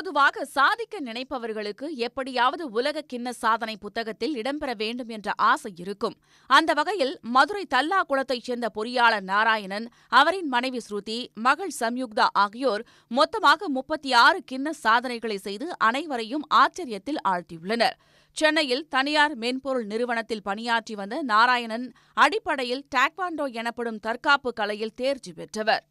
பொதுவாக சாதிக்க நினைப்பவர்களுக்கு எப்படியாவது உலக கிண்ண சாதனை புத்தகத்தில் இடம்பெற வேண்டும் என்ற ஆசை இருக்கும். அந்த வகையில் மதுரை தல்லாகுளத்தைச் சேர்ந்த பொறியாளர் நாராயணன் அவரின் மனைவி ஸ்ருதி மகள் சம்யுக்தா ஆகியோர் மொத்தமாக முப்பத்தி ஆறு கிண்ண சாதனைகளை செய்து அனைவரையும் ஆச்சரியத்தில் ஆழ்த்தியுள்ளனர். சென்னையில் தனியார் மென்பொருள் நிறுவனத்தில் பணியாற்றி வந்த நாராயணன் அடிப்படையில் டாக்வாண்டோ எனப்படும் தற்காப்பு கலையில் தேர்ச்சி பெற்றவர்.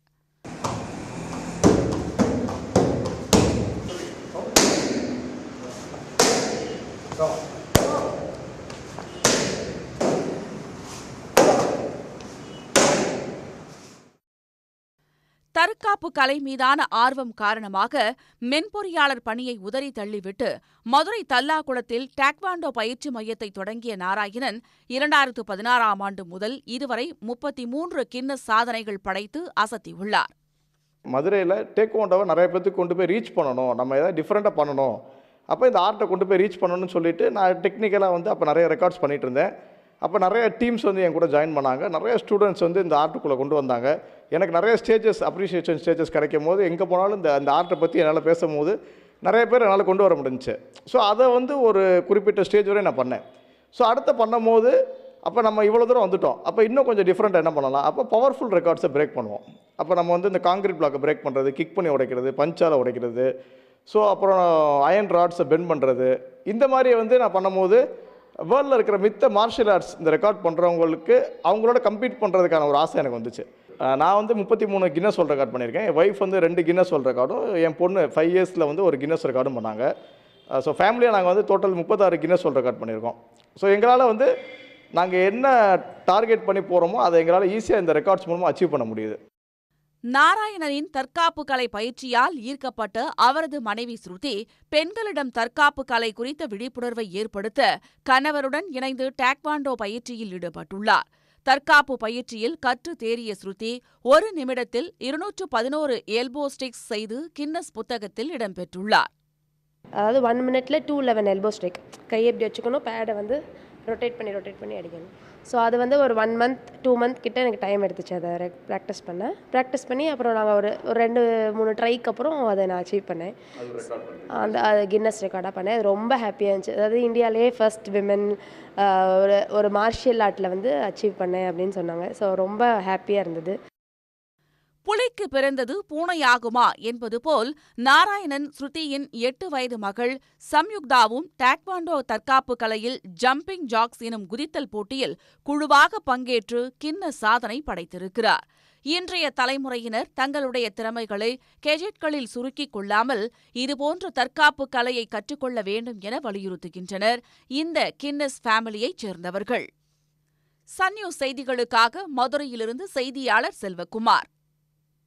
தற்காப்பு கலை மீதான ஆர்வம் காரணமாக மென்பொறியாளர் பணியை உதறி தள்ளிவிட்டு மதுரை தல்லாகுளத்தில் டாக்வாண்டோ பயிற்சி மையத்தை தொடங்கிய நாராயணன் இரண்டாயிரத்து பதினாறாம் ஆண்டு முதல் இதுவரை முப்பத்தி மூன்று கின்ன சாதனைகள் படைத்து அசத்தியுள்ளார். மதுரையில் டேக்வாண்டோவை நிறைய பேர்த்துக்கு கொண்டு போய் ரீச் பண்ணணும். நம்ம எதாவது டிஃப்ரெண்ட்டாக பண்ணணும். அப்போ இந்த ஆர்ட்டை கொண்டு போய் ரீச் பண்ணணும்னு சொல்லிட்டு நான் டெக்னிக்கலாக வந்து அப்போ நிறைய ரெக்கார்ட்ஸ் பண்ணிட்டு இருந்தேன். அப்போ நிறைய டீம்ஸ் வந்து என் கூட ஜாயின் பண்ணாங்க. நிறைய ஸ்டூடெண்ட்ஸ் வந்து இந்த ஆர்ட்டுக்குள்ளே கொண்டு வந்தாங்க. எனக்கு நிறைய ஸ்டேஜஸ் அப்ரிஷியேஷன் ஸ்டேஜஸ் கிடைக்கும் போது எங்கே போனாலும் இந்த அந்த ஆர்ட்டை பற்றி என்னால் பேசும்போது நிறைய பேர் என்னால் கொண்டு வர முடிஞ்சுச்சு. ஸோ அதை வந்து ஒரு குறிப்பிட்ட ஸ்டேஜ் வரை நான் பண்ணேன். ஸோ அடுத்த பண்ணும்போது அப்போ நம்ம இவ்வளோ தூரம் வந்துட்டோம். அப்போ இன்னும் கொஞ்சம் டிஃப்ரெண்ட் என்ன பண்ணலாம்? அப்போ பவர்ஃபுல் ரெக்கார்ட்ஸை பிரேக் பண்ணுவோம். அப்போ நம்ம வந்து இந்த காங்கிரீட் பிளாக்கை பிரேக் பண்ணுறது கிக் பண்ணி உடைக்கிறது பஞ்சால் உடைக்கிறது ஸோ அப்புறம் அயன் ராட்ஸை பெண்ட் பண்ணுறது இந்த மாதிரி வந்து நான் பண்ணும்போது வேர்ல்டில் இருக்கிற மித்த மார்ஷியல் ஆர்ட்ஸ் இந்த ரெக்கார்ட் பண்ணுறவங்களுக்கு அவங்களோட கம்பீட் பண்ணுறதுக்கான ஒரு ஆசை எனக்கு வந்துச்சு. நான் வந்து முப்பத்தி மூணு கின்னஸ் வேர்ல்ட் ரெக்கார்ட் பண்ணியிருக்கேன். என் ஒய்ஃப் வந்து ரெண்டு கின்னஸ் வேர்ல்ட் ரெக்கார்டும் என் பொண்ணு ஃபைவ் இயர்ஸில் வந்து ஒரு கின்னஸ் ரெக்கார்டும் பண்ணாங்க. ஸோ ஃபேமிலியாக நாங்கள் வந்து டோட்டல் முப்பத்தாறு கின்னஸ் வேர்ல்ட் ரெக்கார்ட் பண்ணியிருக்கோம். ஸோ எங்களால் வந்து நாங்கள் என்ன டார்கெட் பண்ணி போகிறோமோ அதை எங்களால் ஈஸியாக இந்த ரெக்கார்ட்ஸ் மூலமாக அச்சீவ் பண்ண முடியுது. நாராயணனின் தற்காப்பு கலை பயிற்சியால் ஈர்க்கப்பட்ட அவரது மனைவி ஸ்ருதி பெண்களிடம் தற்காப்பு கலை குறித்த விழிப்புணர்வை ஏற்படுத்த கணவருடன் இணைந்து டாக்வாண்டோ பயிற்சியில் ஈடுபட்டுள்ளார். தற்காப்பு பயிற்சியில் கற்று தேறிய ஸ்ருதி ஒரு நிமிடத்தில் இருநூற்று பதினோரு எல்போ ஸ்டிக்ஸ் செய்து கின்னஸ் புத்தகத்தில் இடம்பெற்றுள்ளார் அதாவது ஒன் மினிட்ல டூ லெவன் எல்போ ஸ்ட்ரைக் கையை எப்படி வச்சுக்கணும் பேடை வந்து ரொட்டேட் பண்ணி ரொட்டேட் பண்ணி அடிக்கணும். ஸோ அது வந்து ஒரு ஒன் மந்த் டூ மந்த் கிட்ட எனக்கு டைம் எடுத்துச்சு அதை ப்ராக்டிஸ் பண்ண. ப்ராக்டிஸ் பண்ணி அப்புறம் நாங்கள் ஒரு ஒரு ரெண்டு மூணு ட்ரைக்கு அப்புறம் அதை நான் அச்சீவ் பண்ணேன். அந்த அது கின்னஸ் ரெக்கார்டாக பண்ணேன். அது ரொம்ப ஹாப்பியாக இருந்துச்சு அதாவது இந்தியாவிலேயே ஃபர்ஸ்ட் விமன் ஒரு ஒரு மார்ஷியல் ஆர்ட்டில் வந்து அச்சீவ் பண்ணேன் அப்படின்னு சொன்னாங்க. ஸோ ரொம்ப ஹாப்பியாக இருந்தது. புலிக்கு பிறந்தது பூனையாகுமா என்பது போல் நாராயணன் ஸ்ருதியின் எட்டு வயது மகள் சம்யுக்தாவும் டாக்வாண்டோ தற்காப்பு கலையில் ஜம்பிங் ஜாக்ஸ் எனும் குதித்தல் போட்டியில் குழுவாக பங்கேற்று கிண்ண சாதனை படைத்திருக்கிறார். இன்றைய தலைமுறையினர் தங்களுடைய திறமைகளை கெஜெட்களில் சுருக்கிக் கொள்ளாமல் இதுபோன்ற தற்காப்பு கலையை கற்றுக்கொள்ள வேண்டும் என வலியுறுத்துகின்றனர். இந்த கின்னஸ் ஃபேமிலியைச் சேர்ந்தவர்கள். சன்யூஸ் செய்திகளுக்காக மதுரையிலிருந்து செய்தியாளர் செல்வகுமார்.